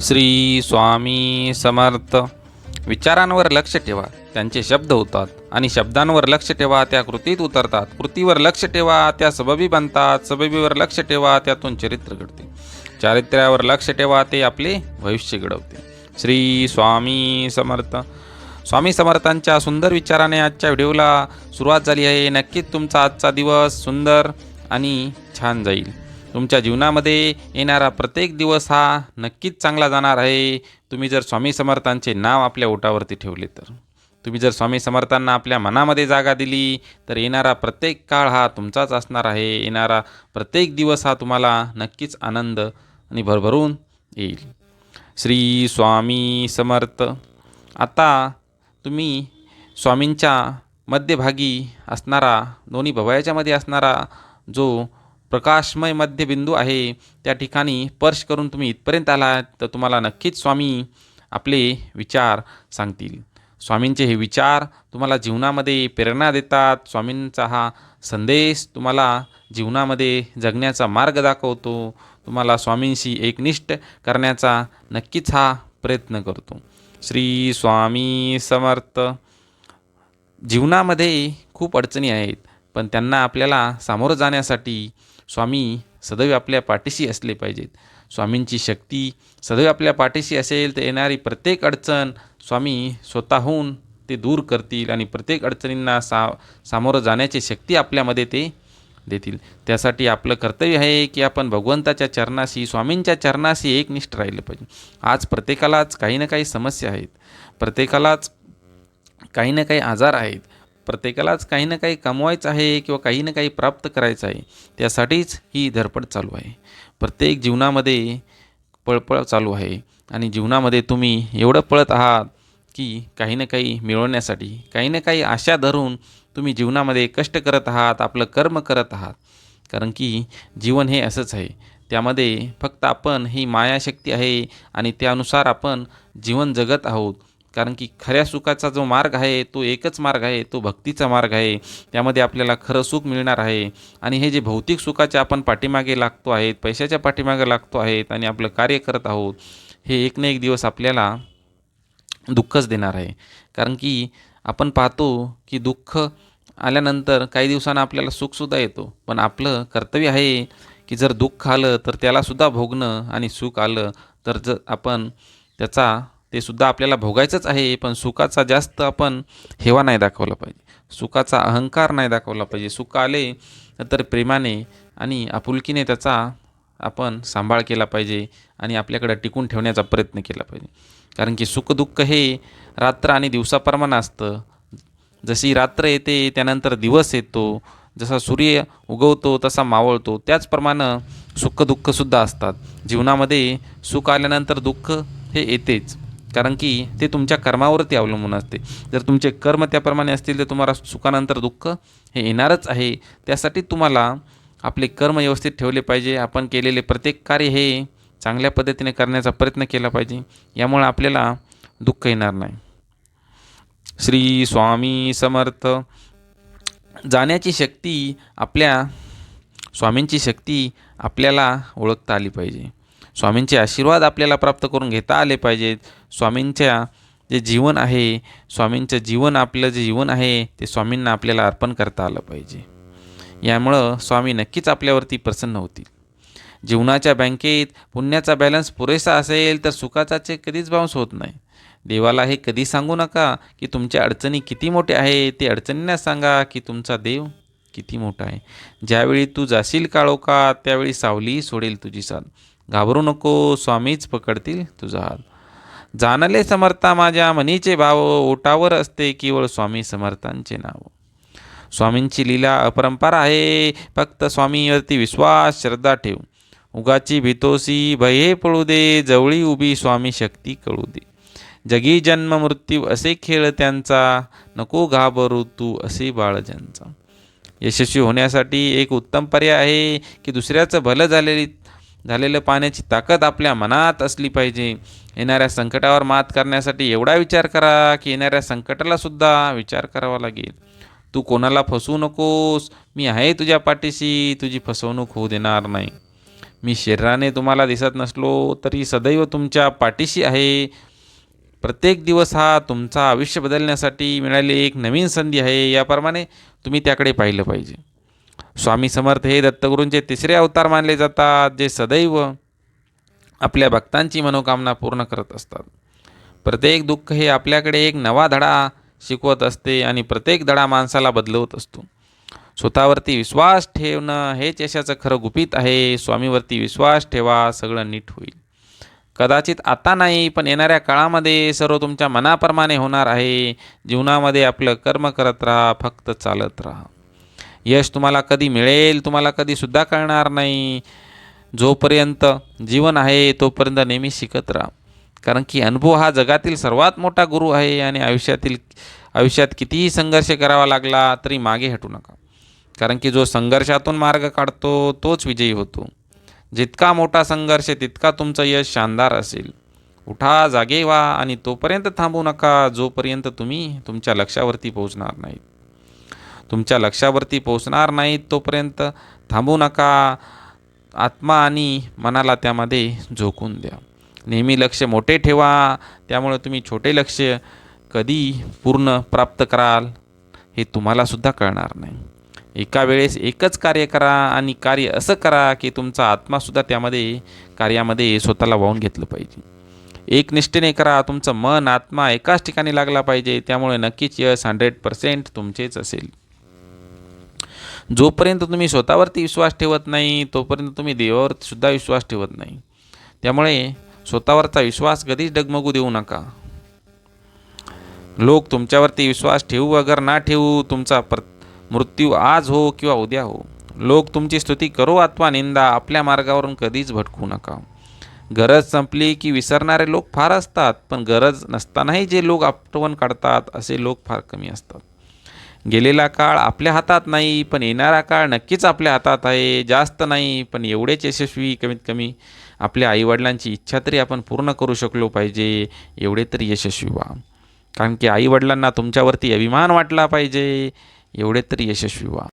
श्री स्वामी समर्थ. विचारांवर लक्ष ठेवा. त्यांचे शब्द होतात आणि शब्दांवर लक्ष ठेवा त्या कृतीत उतरतात. कृतीवर लक्ष ठेवा त्या सबबी बनतात. सबबीवर लक्ष ठेवा त्यातून चरित्र घडते. चारित्र्यावर लक्ष ठेवा ते आपले भविष्य घडवते. श्री स्वामी समर्थ. स्वामी समर्थांच्या सुंदर विचाराने आजच्या व्हिडिओला सुरुवात झाली आहे. नक्कीच तुमचा आजचा दिवस सुंदर आणि छान जाईल. तुमच्या जीवनामध्ये येणारा प्रत्येक दिवस हा नक्कीच चांगला जाणार आहे. तुम्ही जर स्वामी समर्थांचे नाव आपल्या ओटावरती ठेवले तर. तुम्ही जर स्वामी समर्थांना आपल्या मनामध्ये जागा दिली तर येणारा प्रत्येक काळ हा तुमचाच असणार आहे. येणारा प्रत्येक दिवस हा तुम्हाला नक्कीच आनंद आणि भरभरून येईल. श्री स्वामी समर्थ. आता तुम्ही स्वामींच्या मध्यभागी असणारा दोन्ही भवयाच्यामध्ये असणारा जो प्रकाशमय मध्यबिंदू आहे. त्या ठिकाणी स्पर्श करून तुम्ही इथपर्यंत आलात तर तुम्हाला नक्कीच स्वामी आपले विचार सांगतील. स्वामींचे हे विचार तुम्हाला जीवनामध्ये प्रेरणा देतात. स्वामींचा हा संदेश तुम्हाला जीवनामध्ये जगण्याचा मार्ग दाखवतो. तुम्हाला स्वामींशी एकनिष्ठ करण्याचा नक्कीच हा प्रयत्न करतो. श्री स्वामी समर्थ. जीवनामध्ये खूप अडचणी आहेत पण त्यांना आपल्याला सामोरं जाण्यासाठी स्वामी सदैव आपल्या पाठीशी असले पाहिजेत. स्वामींची शक्ती सदैव आपल्या पाठीशी असेल तर येणारी प्रत्येक अडचण स्वामी स्वतःहून ते दूर करतील आणि प्रत्येक अडचणींना सा सामोरं जाण्याची शक्ती आपल्यामध्ये ते देतील. त्यासाठी आपलं कर्तव्य आहे की आपण भगवंताच्या चरणाशी स्वामींच्या चरणाशी एकनिष्ठ राहिलं पाहिजे. आज प्रत्येकालाच काही ना काही समस्या आहेत. प्रत्येकालाच काही ना काही आजार आहेत. प्रत्येकालाच काही ना काही कमवायचं आहे किंवा काही ना काही प्राप्त करायचं आहे त्यासाठीच ही धडपड चालू आहे. प्रत्येक जीवनामध्ये पळपळ चालू आहे आणि जीवनामध्ये तुम्ही एवढं पळत आहात की काही ना काही मिळवण्यासाठी काही ना काही आशा धरून तुम्ही जीवनामध्ये कष्ट करत आहात आपलं कर्म करत आहात. कारण की जीवन हे असंच आहे. त्यामध्ये फक्त आपण ही मायाशक्ती आहे आणि त्यानुसार आपण जीवन जगत आहोत. कारण की खऱ्या सुखाचा जो मार्ग आहे तो एकच मार्ग आहे तो भक्तीचा मार्ग आहे. त्यामध्ये आपल्याला खरं सुख मिळणार आहे. आणि हे जे भौतिक सुखाचे आपण पाठीमागे लागतो आहेत पैशाच्या पाठीमागे लागतो आहेत आणि आपलं कार्य करत आहोत हे एक ना एक दिवस आपल्याला दुःखच देणार आहे. कारण की आपण पाहतो की दुःख आल्यानंतर काही दिवसांना आपल्याला सुखसुद्धा येतो. पण आपलं कर्तव्य आहे की जर दुःख आलं तर त्यालासुद्धा भोगणं आणि सुख आलं तर जर आपण त्याचा ते सुद्धा आपल्याला भोगायचंच आहे पण सुखाचा जास्त आपण हेवा नाही दाखवला पाहिजे. सुखाचा अहंकार नाही दाखवला पाहिजे. सुख आले तर प्रेमाने आणि आपुलकीने त्याचा आपण सांभाळ केला पाहिजे आणि आपल्याकडं टिकून ठेवण्याचा प्रयत्न केला पाहिजे. कारण की सुखदुःख हे रात्र आणि दिवसाप्रमाणे असतं. जशी रात्र येते त्यानंतर दिवस येतो. जसा सूर्य उगवतो तसा मावळतो. त्याचप्रमाणे सुखदुःखसुद्धा असतात. जीवनामध्ये सुख आल्यानंतर दुःख हे येतेच. कारण की ते तुमच्या कर्मावरती अवलंबून असते. जर तुमचे कर्म त्याप्रमाणे असतील तर तुम्हाला सुखानंतर दुःख हे येणारच आहे. त्यासाठी तुम्हाला आपले कर्म व्यवस्थित ठेवले पाहिजे. आपण केलेले प्रत्येक कार्य हे चांगल्या पद्धतीने करण्याचा प्रयत्न केला पाहिजे. यामुळे आपल्याला दुःख येणार नाही. श्री स्वामी समर्थ. जाण्याची शक्ती आपल्या स्वामींची शक्ती आपल्याला ओळखता आली पाहिजे. स्वामींचे आशीर्वाद आपल्याला प्राप्त करून घेता आले पाहिजेत. स्वामींच्या जे जीवन आहे स्वामींचं जीवन आपलं जे जीवन आहे ते स्वामींना आपल्याला अर्पण करता आलं पाहिजे. यामुळं स्वामी नक्कीच आपल्यावरती प्रसन्न होतील. जीवनाच्या बँकेत पुण्याचा बॅलन्स पुरेसा असेल तर सुखाचा चेक कधीच बाउन्स होत नाही. देवाला हे कधी सांगू नका की तुमच्या अडचणी किती मोठ्या आहे ते अडचणींना सांगा की तुमचा देव किती मोठा आहे. ज्यावेळी तू जाशील काळोखा त्यावेळी सावली सोडेल तुझी साथ घाबरू नको स्वामीच पकडतील तुझा हात जाणले समर्था माझ्या मनीचे भाव ओटावर असते केवळ स्वामी समर्थांचे नाव. स्वामींची लीला अपरंपार आहे फक्त स्वामीवरती विश्वास श्रद्धा ठेव. उगाची भितोसी भये पळू दे जवळी उभी स्वामी शक्ती कळू दे. जगी जन्म मृत्यू असे खेळ त्यांचा नको घाबरू तू असे बाळ ज्यांचा. यशस्वी होण्यासाठी एक उत्तम पर्याय आहे की दुसऱ्याचं भलं झालेली झालेलं पाण्याची ताकद आपल्या मनात असली पाहिजे. येणाऱ्या संकटावर मात करण्यासाठी एवढा विचार करा की येणाऱ्या संकटालासुद्धा विचार करावा लागेल. तू कोणाला फसवू नकोस. मी आहे तुझ्या पाठीशी. तुझी फसवणूक होऊ देणार नाही. मी शरीराने तुम्हाला दिसत नसलो तरी सदैव तुमच्या पाठीशी आहे. प्रत्येक दिवस हा तुमचा आयुष्य बदलण्यासाठी मिळालेली एक नवीन संधी आहे. याप्रमाणे तुम्ही त्याकडे पाहिलं पाहिजे. स्वामी समर्थ हे दत्तगुरूंचे तिसरे अवतार मानले जातात जे सदैव आपल्या भक्तांची मनोकामना पूर्ण करत असतात. प्रत्येक दुःख हे आपल्याकडे एक नवा धडा शिकवत असते आणि प्रत्येक धडा माणसाला बदलवत असतो. स्वतःवरती विश्वास ठेवणं हेच यशाचं खरं गुपित आहे. स्वामीवरती विश्वास ठेवा सगळं नीट होईल. कदाचित आता नाही पण येणाऱ्या काळामध्ये सर्व तुमच्या मनाप्रमाणे होणार आहे. जीवनामध्ये आपलं कर्म करत राहा फक्त चालत राहा. यश तुम्हाला कधी मिळेल तुम्हाला कधीसुद्धा कळणार नाही. जोपर्यंत जीवन आहे तोपर्यंत नेहमी शिकत राहा. कारण की अनुभव हा जगातील सर्वात मोठा गुरु आहे आणि आयुष्यातील आयुष्यात कितीही संघर्ष करावा लागला तरी मागे हटू नका. कारण की जो संघर्षातून मार्ग काढतो तोच विजयी होतो. जितका मोठा संघर्ष तितका तुमचं यश शानदार असेल. उठा जागे व्हा आणि तोपर्यंत थांबू नका जोपर्यंत तुम्ही तुमच्या लक्ष्यावरती पोहोचणार नाहीत. तुमच्या लक्षावरती पोहोचणार नाहीत तोपर्यंत थांबू नका. आत्मा आणि मनाला त्यामध्ये झोकून द्या. नेहमी लक्ष मोठे ठेवा. त्यामुळे तुम्ही छोटे लक्ष कधी पूर्ण प्राप्त कराल हे तुम्हालासुद्धा कळणार नाही. एका वेळेस एकच कार्य करा आणि कार्य असं करा की तुमचा आत्मासुद्धा त्यामध्ये कार्यामध्ये स्वतःला वाहून घेतलं पाहिजे. एक निष्ठेने करा. तुमचं मन आत्मा एकाच ठिकाणी लागला पाहिजे. त्यामुळे नक्कीच यश हंड्रेड पर्सेंट तुमचेच असेल. जोपर्यंत तुम्ही स्वतःवरती विश्वास ठेवत नाही तोपर्यंत तुम्ही देवावर सुद्धा विश्वास ठेवत नाही. त्यामुळे स्वतःवरचा विश्वास कधीच डगमगू देऊ नका. लोक तुमच्यावरती विश्वास ठेवू अगर ना ठेवू तुमचा प्र मृत्यू आज हो किंवा उद्या हो. लोक तुमची स्तुती करो अथवा निंदा आपल्या मार्गावरून कधीच भटकू नका. गरज संपली की विसरणारे लोक फार असतात पण गरज नसतानाही जे लोक आठवण काढतात असे लोक फार कमी असतात. गेलेला काळ आपल्या हातात नाही पण येणारा काळ नक्कीच आपल्या हातात आहे. जास्त नाही पण एवढेच यशस्वी कमीत कमी आपल्या आईवडिलांची इच्छा तरी आपण पूर्ण करू शकलो पाहिजे. एवढे तरी यशस्वी व्हा. कारण की आईवडिलांना तुमच्यावरती अभिमान वाटला पाहिजे. एवढे तरी यशस्वी व्हा.